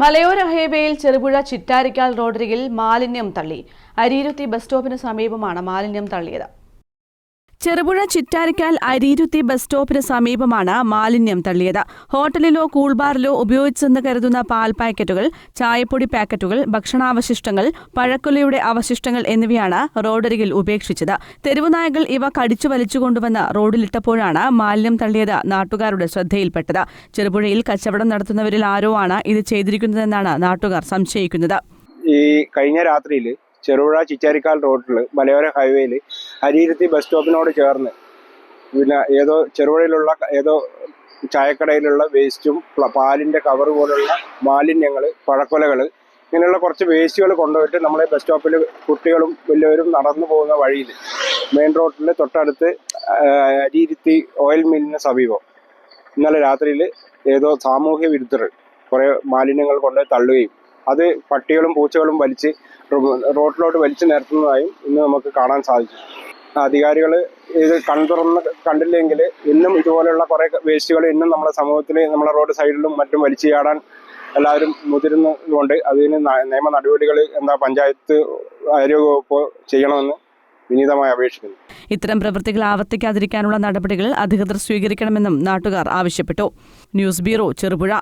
മലയോര ഹൈവേയിൽ ചെറുപുഴ ചിറ്റാരിക്കാൽ റോഡരികിൽ മാലിന്യം തള്ളി. അരിയിരുത്തി ബസ് സ്റ്റോപ്പിന് സമീപമാണ് മാലിന്യം തള്ളിയത്. ചെറുപുഴ ചിറ്റാരിക്കാൽ അരിയിരുത്തി ബസ് സ്റ്റോപ്പിന് സമീപമാണ് മാലിന്യം തള്ളിയത്. ഹോട്ടലിലോ കൂൾബാറിലോ ഉപയോഗിച്ചെന്ന് കരുതുന്ന പാൽ പാക്കറ്റുകൾ ചായപ്പൊടി പാക്കറ്റുകൾ ഭക്ഷണാവശിഷ്ടങ്ങൾ പഴക്കൊലയുടെ അവശിഷ്ടങ്ങൾ എന്നിവയാണ് റോഡരികിൽ ഉപേക്ഷിച്ചത്. തെരുവുനായകൾ ഇവ കടിച്ചു വലിച്ചു കൊണ്ടുവന്ന് റോഡിലിട്ടപ്പോഴാണ് മാലിന്യം തള്ളിയത് നാട്ടുകാരുടെ ശ്രദ്ധയിൽപ്പെട്ടത്. ചെറുപുഴയിൽ കച്ചവടം നടത്തുന്നവരിൽ ആരോ ആണ് ഇത് ചെയ്തിരിക്കുന്നതെന്നാണ് നാട്ടുകാർ സംശയിക്കുന്നത്. ഈ കഴിഞ്ഞ രാത്രിയിൽ ചെറുപുഴ ചിറ്റാരിക്കാൽ റോഡിൽ മലയോര ഹൈവേയിൽ അരിയിരുത്തി ബസ് സ്റ്റോപ്പിനോട് ചേർന്ന് പിന്നെ ഏതോ ചെറുപുഴയിലുള്ള ഏതോ ചായക്കടയിലുള്ള വേസ്റ്റും പ്ല- പാലിന്റെ കവർ പോലുള്ള മാലിന്യങ്ങൾ പഴക്കൊലകൾ ഇങ്ങനെയുള്ള കുറച്ച് വേസ്റ്റുകൾ കൊണ്ടുപോയിട്ട് നമ്മളെ ബസ് സ്റ്റോപ്പിൽ കുട്ടികളും വലിയവരും നടന്നു പോകുന്ന വഴിയിൽ മെയിൻ റോഡിൽ തൊട്ടടുത്ത് അരിയിരുത്തി ഓയിൽ മില്ലിന് സമീപം. ഇന്നലെ രാത്രിയിൽ ഏതോ സാമൂഹ്യ വിരുദ്ധർ കുറേ മാലിന്യങ്ങൾ കൊണ്ട് തള്ളുകയും അത് പട്ടികളും പൂച്ചകളും വലിച്ച് റോട്ടിലോട്ട് വലിച്ചു നിരത്തുന്നതായും ഇന്ന് നമുക്ക് കാണാൻ സാധിച്ചു. അധികാരികൾ ഇത് കൺതുറന്ന് കണ്ടില്ലെങ്കിൽ ഇന്നും ഇതുപോലെയുള്ള കുറേ വേസ്റ്റുകൾ ഇന്നും നമ്മുടെ സമൂഹത്തിൽ നമ്മുടെ റോഡ് സൈഡിലും മറ്റും വലിച്ചു ചാടാൻ എല്ലാവരും മുതിരുന്നതുകൊണ്ട് അതിന് നിയമ നടപടികൾ എന്താ പഞ്ചായത്ത് ആരോഗ്യ വകുപ്പ് ചെയ്യണമെന്ന് വിനീതമായി അപേക്ഷിക്കുന്നു. ഇത്തരം പ്രവൃത്തികൾ ആവർത്തിക്കാതിരിക്കാനുള്ള നടപടികൾ അധികൃതർ സ്വീകരിക്കണമെന്നും നാട്ടുകാർ ആവശ്യപ്പെട്ടു. News bureau Cherupuzha.